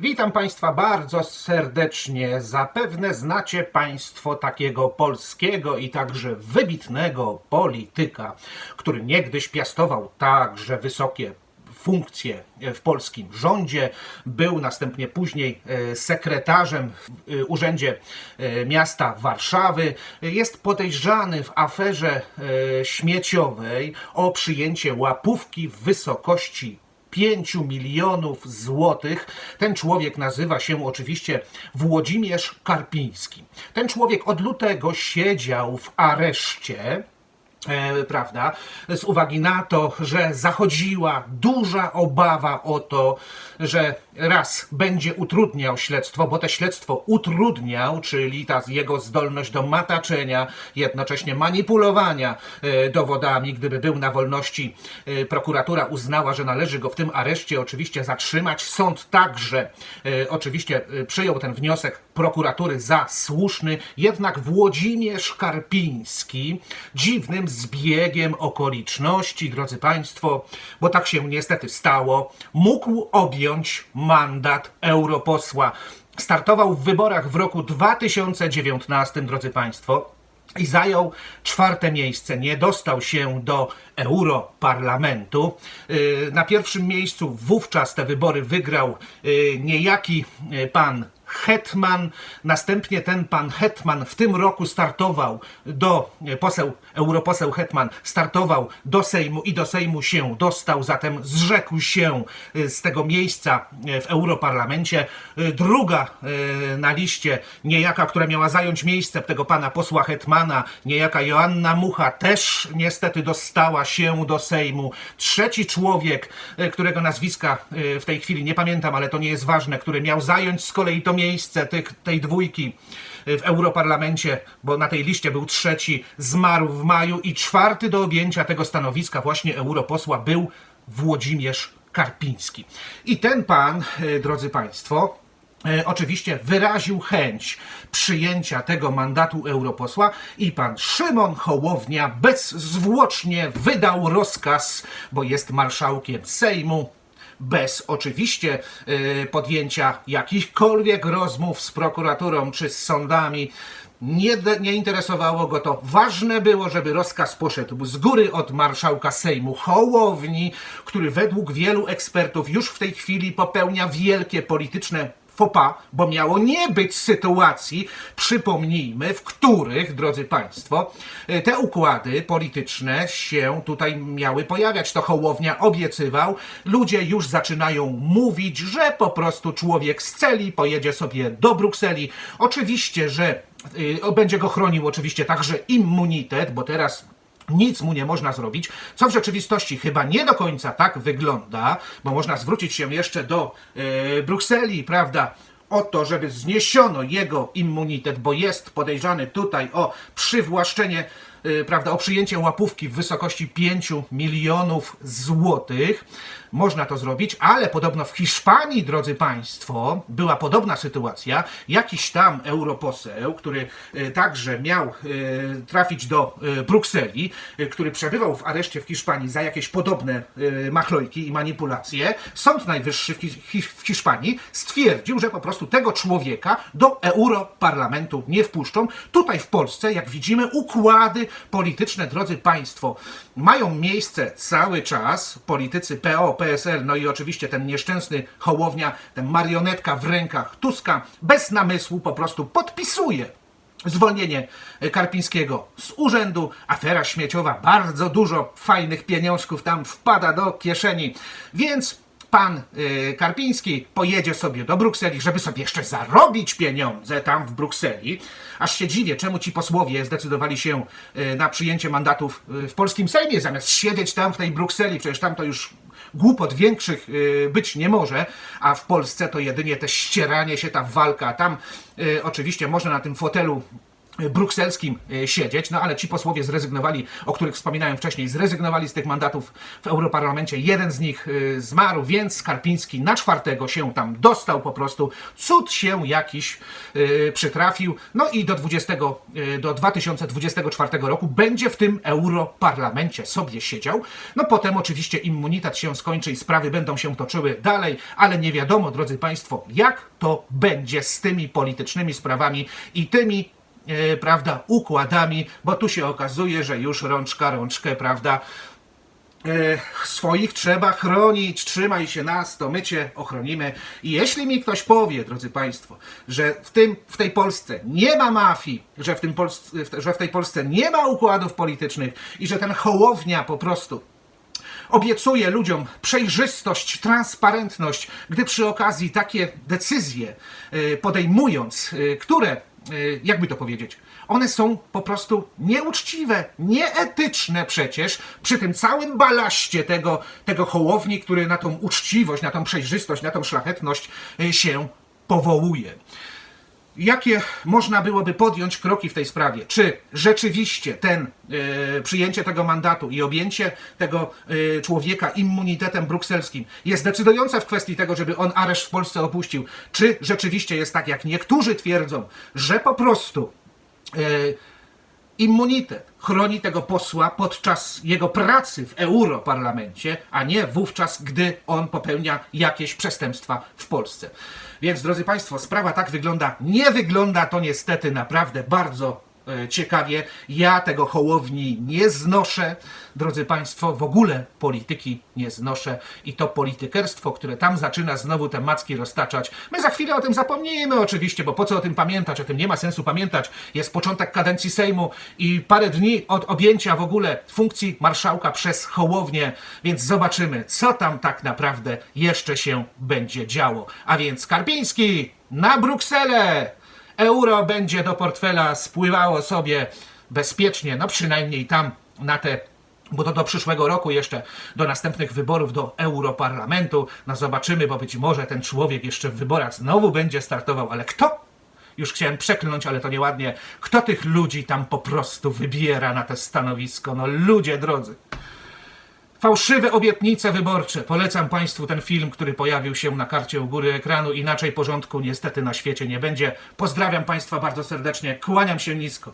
Witam Państwa bardzo serdecznie. Zapewne znacie Państwo takiego polskiego i także wybitnego polityka, który niegdyś piastował także wysokie funkcje w polskim rządzie. Był następnie później e, sekretarzem w e, Urzędzie e, Miasta Warszawy. Jest podejrzany w aferze śmieciowej o przyjęcie łapówki w wysokości 5 milionów złotych. Ten człowiek nazywa się oczywiście Włodzimierz Karpiński. Ten człowiek od lutego siedział w areszcie. E, prawda, z uwagi na to, że zachodziła duża obawa o to, że raz będzie utrudniał śledztwo, bo to śledztwo utrudniał, czyli ta jego zdolność do mataczenia, jednocześnie manipulowania e, dowodami, gdyby był na wolności, e, prokuratura uznała, że należy go w tym areszcie oczywiście zatrzymać. Sąd także e, oczywiście przyjął ten wniosek prokuratury za słuszny, jednak Włodzimierz Karpiński dziwnym zbiegiem okoliczności, drodzy Państwo, bo tak się niestety stało, mógł objąć mandat europosła. Startował w wyborach w roku 2019, drodzy Państwo i zajął czwarte miejsce. Nie dostał się do Europarlamentu. Yy, Na pierwszym miejscu wówczas te wybory wygrał yy, niejaki yy, pan Hetman. Następnie ten pan Hetman w tym roku startował do poseł, europoseł Hetman startował do Sejmu i do Sejmu się dostał, zatem zrzekł się y, z tego miejsca y, w Europarlamencie. Druga na liście, niejaka, która miała zająć miejsce tego pana posła Hetmana, niejaka Joanna Mucha, też niestety dostała się do Sejmu. Trzeci człowiek, którego nazwiska w tej chwili nie pamiętam, ale to nie jest ważne, który miał zająć z kolei to miejsce tych, tej dwójki w Europarlamencie, bo na tej liście był trzeci, zmarł w maju i czwarty do objęcia tego stanowiska właśnie europosła był Włodzimierz Karpiński. I ten pan, e, drodzy Państwo, e, oczywiście wyraził chęć przyjęcia tego mandatu europosła i pan Szymon Hołownia bezzwłocznie wydał rozkaz, bo jest marszałkiem Sejmu, bez oczywiście y, podjęcia jakichkolwiek rozmów z prokuraturą czy z sądami. Nie, nie interesowało go to. Ważne było, żeby rozkaz poszedł z góry od marszałka Sejmu Hołowni, który według wielu ekspertów już w tej chwili popełnia wielkie polityczne fopa, bo miało nie być sytuacji, przypomnijmy, w których, drodzy Państwo, e, te układy polityczne się tutaj miały pojawiać. To Hołownia obiecywał. Ludzie już zaczynają mówić, że po prostu człowiek z celi pojedzie sobie do Brukseli. Oczywiście, że y, będzie go chronił oczywiście także immunitet, bo teraz nic mu nie można zrobić, co w rzeczywistości chyba nie do końca tak wygląda, bo można zwrócić się jeszcze do e, Brukseli, prawda, o to, żeby zniesiono jego immunitet, bo jest podejrzany tutaj o przywłaszczenie, prawda, o przyjęcie łapówki w wysokości 5 milionów złotych. Można to zrobić, ale podobno w Hiszpanii, drodzy Państwo, była podobna sytuacja. Jakiś tam europoseł, który e, także miał e, trafić do Brukseli, który przebywał w areszcie w Hiszpanii za jakieś podobne machlojki i manipulacje, Sąd Najwyższy w Hiszpanii stwierdził, że po prostu tego człowieka do Europarlamentu nie wpuszczą. Tutaj w Polsce, jak widzimy, układy polityczne, drodzy Państwo, mają miejsce cały czas. Politycy PO, PSL, no i oczywiście ten nieszczęsny Hołownia, ten marionetka w rękach Tuska, bez namysłu po prostu podpisuje zwolnienie Karpińskiego z urzędu, afera śmieciowa, bardzo dużo fajnych pieniążków tam wpada do kieszeni, więc pan y, Karpiński pojedzie sobie do Brukseli, żeby sobie jeszcze zarobić pieniądze tam w Brukseli. Aż się dziwię, czemu ci posłowie zdecydowali się y, na przyjęcie mandatów y, w polskim Sejmie, zamiast siedzieć tam w tej Brukseli, przecież tam to już głupot większych y, być nie może, a w Polsce to jedynie te ścieranie się, ta walka. Tam y, oczywiście można na tym fotelu brukselskim e, siedzieć, no ale ci posłowie zrezygnowali, o których wspominałem wcześniej, zrezygnowali z tych mandatów w Europarlamencie. Jeden z nich e, zmarł, więc Karpiński na czwartego się tam dostał po prostu. Cud się jakiś e, przytrafił. No i do, 20, e, do 2024 roku będzie w tym Europarlamencie sobie siedział. No potem oczywiście immunitet się skończy i sprawy będą się toczyły dalej, ale nie wiadomo, drodzy Państwo, jak to będzie z tymi politycznymi sprawami i tymi prawda, układami, bo tu się okazuje, że już rączka rączkę, prawda, e, swoich trzeba chronić, trzymaj się nas, to my cię ochronimy. I jeśli mi ktoś powie, drodzy Państwo, że w, tym, w tej Polsce nie ma mafii, że w, tym Polsce, że w tej Polsce nie ma układów politycznych i że ten Hołownia po prostu obiecuje ludziom przejrzystość, transparentność, gdy przy okazji takie decyzje y, podejmując, które, jakby to powiedzieć, one są po prostu nieuczciwe, nieetyczne przecież, przy tym całym balaście tego, tego hołowni, który na tą uczciwość, na tą przejrzystość, na tą szlachetność y, się powołuje. Jakie można byłoby podjąć kroki w tej sprawie? Czy rzeczywiście ten e, przyjęcie tego mandatu i objęcie tego e, człowieka immunitetem brukselskim jest decydujące w kwestii tego, żeby on areszt w Polsce opuścił? Czy rzeczywiście jest tak, jak niektórzy twierdzą, że po prostu e, immunitet chroni tego posła podczas jego pracy w Europarlamencie, a nie wówczas, gdy on popełnia jakieś przestępstwa w Polsce. Więc, drodzy Państwo, sprawa tak wygląda. Nie wygląda to niestety naprawdę bardzo ciekawie. Ja tego hołowni nie znoszę. Drodzy Państwo, w ogóle polityki nie znoszę i to politykerstwo, które tam zaczyna znowu te macki roztaczać. My za chwilę o tym zapomnimy oczywiście, bo po co o tym pamiętać? O tym nie ma sensu pamiętać. Jest początek kadencji Sejmu i parę dni od objęcia w ogóle funkcji marszałka przez Hołownię, więc zobaczymy, co tam tak naprawdę jeszcze się będzie działo. A więc Karpiński na Brukselę! Euro będzie do portfela spływało sobie bezpiecznie, no przynajmniej tam na te bo to do przyszłego roku jeszcze, do następnych wyborów do Europarlamentu. No zobaczymy, bo być może ten człowiek jeszcze w wyborach znowu będzie startował, ale kto? Już chciałem przeklnąć, ale to nieładnie. Kto tych ludzi tam po prostu wybiera na te stanowisko? No ludzie drodzy. Fałszywe obietnice wyborcze. Polecam Państwu ten film, który pojawił się na karcie u góry ekranu. Inaczej porządku niestety na świecie nie będzie. Pozdrawiam Państwa bardzo serdecznie. Kłaniam się nisko.